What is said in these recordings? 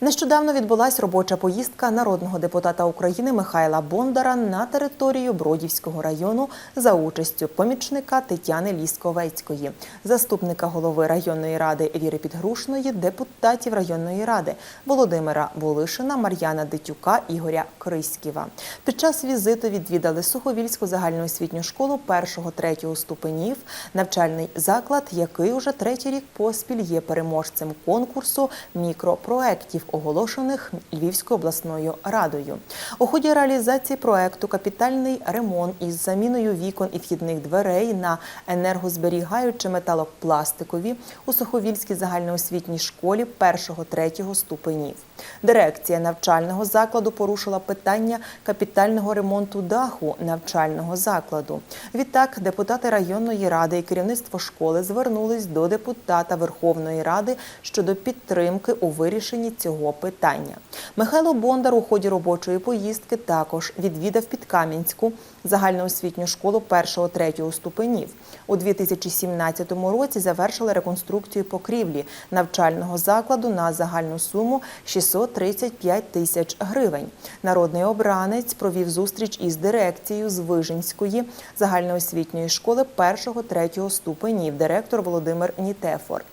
Нещодавно відбулась робоча поїздка народного депутата України Михайла Бондара на територію Бродівського району за участю помічника Тетяни Лісковецької, заступника голови районної ради Віри Підгрушної, депутатів районної ради Володимира Волишина, Мар'яна Дитюка, Ігоря Криськіва. Під час візиту відвідали Суховільську загальноосвітню школу першого-третього ступенів, навчальний заклад, який уже третій рік поспіль є переможцем конкурсу мікропроєктів, оголошених Львівською обласною радою. У ході реалізації проекту капітальний ремонт із заміною вікон і вхідних дверей на енергозберігаючі металопластикові у Суховільській загальноосвітній школі першого-третього ступенів. Дирекція навчального закладу порушила питання капітального ремонту даху навчального закладу. Відтак, депутати районної ради і керівництво школи звернулись до депутата Верховної Ради щодо підтримки у вирішенні цього питання. Михайло Бондар у ході робочої поїздки також відвідав Підкам'янську загальноосвітню школу першого-третього ступенів. У 2017 році завершили реконструкцію покрівлі навчального закладу на загальну суму 635 тисяч гривень. Народний обранець провів зустріч із дирекцією з Вижинської загальноосвітньої школи першого-третього ступенів, директор Володимир Нітефор.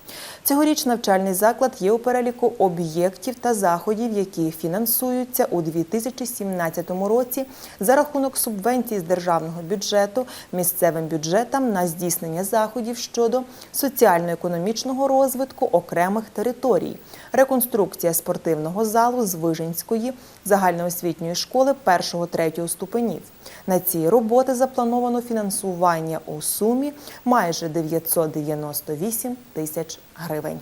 Цьогоріч навчальний заклад є у переліку об'єктів та заходів, які фінансуються у 2017 році за рахунок субвенцій з державного бюджету місцевим бюджетам на здійснення заходів щодо соціально-економічного розвитку окремих територій, реконструкція спортивного залу з Вижинської загальноосвітньої школи першого-третього ступенів. На ці роботи заплановано фінансування у сумі майже 998 тисяч гривень.